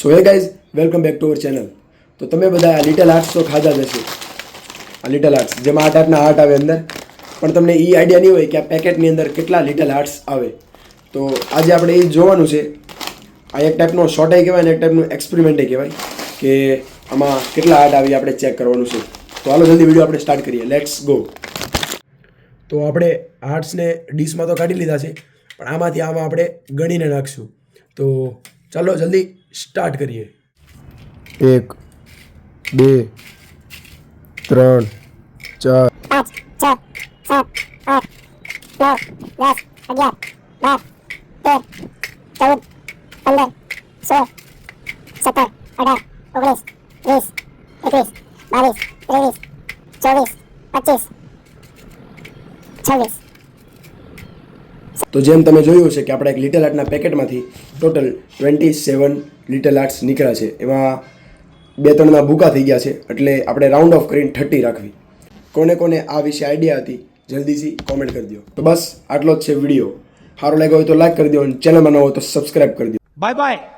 So hey guys welcome back to our channel તો તમે બધા આ લિટલ આર્ટ્સ તો ખાધા જ આ લિટલ આર્ટ્સ જેમાં આ ટાઈપના આર્ટ આવે અંદર. પણ તમને એ આઈડિયા નહીં હોય કે આ પેકેટની અંદર કેટલા લિટલ આર્ટ્સ આવે. તો આજે આપણે એ જોવાનું છે. આ એક ટાઈપનો શોર્ટાઈ કહેવાય ને એક ટાઈપનું એક્સપેરિમેન્ટે કહેવાય કે આમાં કેટલા આર્ટ આવી આપણે ચેક કરવાનું છે. તો હાલો જલ્દી વીડિયો આપણે સ્ટાર્ટ કરીએ. લેટ્સ ગો તો આપણે આર્ટ્સને ડીશમાં તો કાઢી લીધા છે. પણ આમાંથી આમાં આપણે ગણીને નાખશું. તો ચાલો જલ્દી સ્ટાર્ટ કરીએ. એક બે ત્રણ ચાર. પાંચ છ સાત આઠ નવ દસ અગિયાર બાર તેર ચૌદ પંદર સોળ સત્તર અઢાર ઓગણીસ વીસ એકવીસ બાવીસ ત્રેવીસ ચોવીસ પચીસ છવ્વીસ. તો જેમ તમે જોયું છે કે આપણે એક લિટલ આર્ટના પેકેટમાંથી total twenty seven little arts નીકળ્યા છે. એમાં બે ત્રણના ભૂકા થઈ ગયા છે. એટલે આપણે રાઉન્ડ ઓફ કરીને થર્ટી રાખવી. કોને કોને આ વિશે આઈડિયા હતી, જલ્દીથી કોમેન્ટ કરી દો તો બસ, આટલો જ છે વીડિયો સારો લાગ્યો હોય તો લાઈક કરી દો અને ચેનલમાં ન હોય તો સબસ્ક્રાઈબ કરી દો બાય bye.